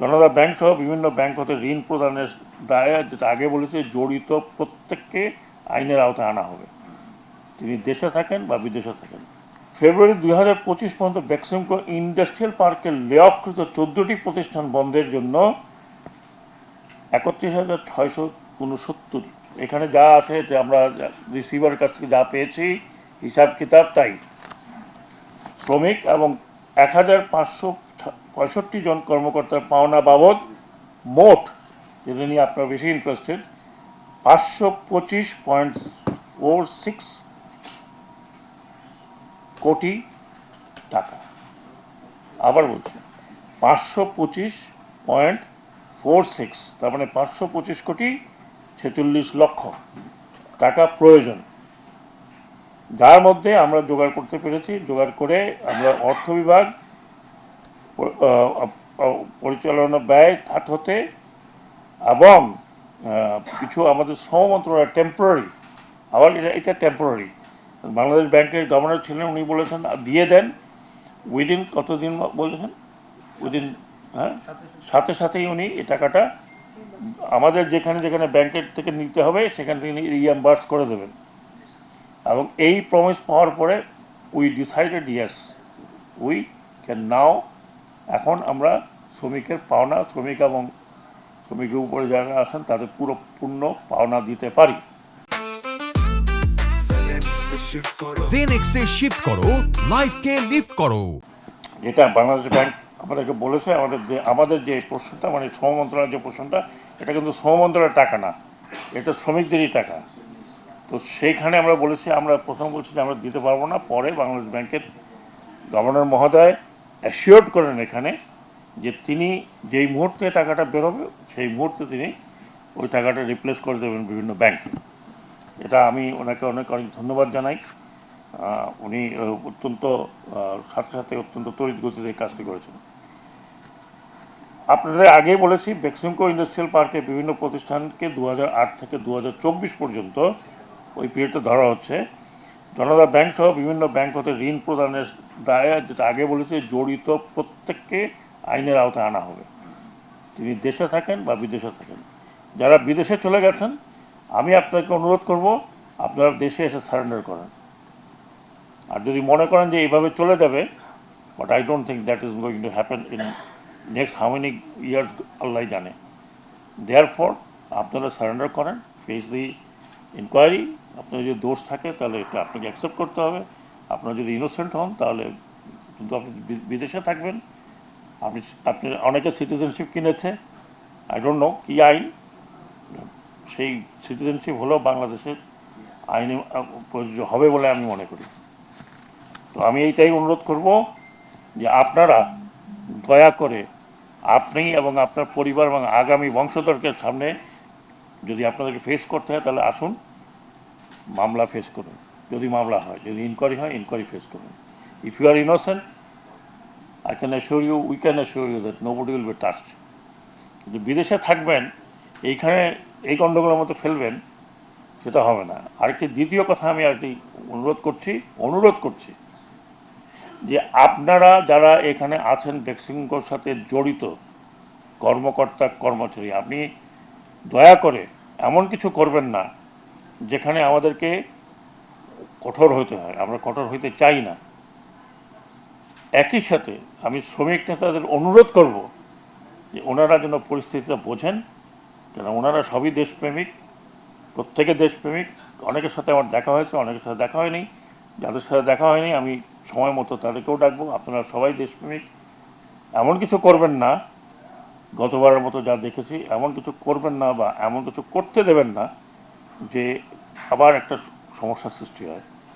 জনতা bank সহ বিভিন্ন bank হতে ঋণ প্রদানের দায়ে যেটা আগে বলেছে, জড়িত প্রত্যেককে আইনের আওতায় আনা হবে। তিনি দেশে থাকেন বা বিদেশে থাকেন। ফেব্রুয়ারি দুই হাজার পঁচিশ পর্যন্ত বেক্সিমকো ইন্ডাস্ট্রিয়াল পার্কের লে অফকৃত চোদ্দোটি প্রতিষ্ঠান বন্ধের জন্য একত্রিশ হাজার ছয়শো উনসত্তর। এখানে যা আছে, যে আমরা রিসিভার কাছ থেকে যা পেয়েছি হিসাব কিতাব তাই। শ্রমিক এবং এক হাজার পাঁচশো পঁয়ষট্টি জন কর্মকর্তার পাওনা বাবদ মোট যেটা নিয়ে আপনারা বেশি ইন্টারেস্টেড পাঁচশো পঁচিশ পয়েন্ট ফোর সিক্স কোটি টাকা। আবার বলছি, পাঁচশো পঁচিশ পয়েন্ট ফোর সিক্স তার মানে পাঁচশো পঁচিশ কোটি ছেচল্লিশ লক্ষ টাকা প্রয়োজন। যার মধ্যে আমরা জোগাড় করতে পেরেছি, জোগাড় করে আমরা অর্থ বিভাগ পরিচালনা ব্যয় খাত হতে এবং কিছু আমাদের শ্রম মন্ত্রণালয় টেম্পোরারি আবার এটা এটা টেম্পোরারি বাংলাদেশ ব্যাংকের গভর্নর ছিলেন উনি বলেছেন "আহ, দিয়ে দেন। উইদিন কতদিন বলেছেন? উইদিন হ্যাঁ? সাথে সাথেই উনি এই টাকাটা আমাদের যেখানে যেখানে ব্যাংকের থেকে নিতে হবে সেখান থেকে রিয়াম্বার্স করে দেবেন। এবং এই প্রমিস পাওয়ার পরে we decided yes we can now এখন আমরা শ্রমিকের পাওনা শ্রমিক এবং শ্রমিকের উপরে যারা আছেন তাদের পুরো পূর্ণ পাওনা দিতে পারি। জেনেক্সে শিফট করো লাইফকে লিফট করো। যেটা বাংলাদেশ ব্যাংক আমাদেরকে বলেছে আমাদের যে আমাদের যে প্রশ্নটা মানে শ্রম মন্ত্রণালয়ের যে প্রশ্নটা এটা কিন্তু শ্রম মন্ত্রণালয়ের টাকা না এটা শ্রমিকদেরই টাকা। তো সেইখানে আমরা বলেছি আমরা প্রথম বলছি যে আমরা দিতে পারব না পরে বাংলাদেশ ব্যাংকের গভর্নর মহোদয় অ্যাসিওর্ড করেন এখানে যে তিনি যেই মুহূর্তে টাকাটা বেরোবে, সেই মুহূর্তে তিনি ওই টাকাটা রিপ্লেস করে দেবেন বিভিন্ন ব্যাংকে এটা আমি ওনাকে অনেক অনেক ধন্যবাদ জানাই। উনি অত্যন্ত সাথে সাথে অত্যন্ত তড়িৎ গতিতে কাজটি করেছেন। আপনাদের আগেই বলেছি বেক্সিমকো ইন্ডাস্ট্রিয়াল পার্কে বিভিন্ন প্রতিষ্ঠানকে দু হাজার আট থেকে দু হাজার চব্বিশ পর্যন্ত ওই পিরিয়ডটা ধরা হচ্ছে। জনতা ব্যাংক সহ বিভিন্ন ব্যাংক হতে ঋণ প্রদানের দায়ে যেটা আগে বলেছে, জড়িত প্রত্যেককে আইনের আওতায় আনা হবে। তিনি দেশে থাকেন বা বিদেশে থাকেন। যারা বিদেশে চলে গেছেন, আমি আপনাকে অনুরোধ করব, আপনারা দেশে এসে সারেন্ডার করেন। আর যদি মনে করেন যে এইভাবে চলে যাবে but I don't think that is going to happen in next how many years আল্লাহ জানে। দেয়ার ফর আপনারা সারেন্ডার করেন ফেস দি ইনকোয়ারি আপনার যদি দোষ থাকে, তাহলে এটা আপনাকে অ্যাকসেপ্ট করতে হবে। আপনার যদি ইনোসেন্ট হন, তাহলে কিন্তু আপনি বিদেশে থাকবেন। আপনি আপনি অনেকে সিটিজেনশিপ কিনেছে। আই ডোন্ট নো কী আইন। সেই সিটিজেনশিপ হলেও বাংলাদেশের আইনে, প্রযোজ্য হবে বলে আমি মনে করি। তো আমি এইটাই অনুরোধ করব যে আপনারা দয়া করে আপনি এবং আপনার পরিবার এবং আগামী বংশধরকে সামনে যদি আপনাদেরকে ফেস করতে হয়, তাহলে আসুন। মামলা ফেস করুন। যদি মামলা হয়, যদি ইনকোয়ারি হয় ইনকোয়ারি ফেস করুন। If you are innocent I can assure you we can assure you that nobody will be touched কিন্তু বিদেশে থাকবেন, এইখানে এই গণ্ডগোলের মতো ফেলবেন, সেটা হবে না। আরেকটি দ্বিতীয় কথা আমি আরেকটি অনুরোধ করছি অনুরোধ করছি যে আপনারা যারা এখানে আছেন ভ্যাকসিনকোর সাথে জড়িত, কর্মকর্তা, কর্মচারী, আপনি দয়া করে এমন কিছু করবেন না যেখানে আমাদেরকে কঠোর হতে হয়, আমরা কঠোর হইতে চাই না। একই সাথে আমি শ্রমিক নেতাদের অনুরোধ করব যে ওনারা যেন পরিস্থিতিটা বোঝেন কেন ওনারা সবই দেশপ্রেমিক, প্রত্যেকে দেশপ্রেমিক। অনেকের সাথে আমার দেখা হয়েছে, অনেকের সাথে দেখা হয়নি। যাদের সাথে দেখা হয়নি, আমি সময় মতো তাদেরকেও ডাকবো। আপনারা সবাই দেশপ্রেমিক। এমন কিছু করবেন না। গতবারের মতো যা দেখেছি, এমন কিছু করবেন না বা এমন কিছু করতে দেবেন না যে আবার একটা সমস্যার সৃষ্টি হয়।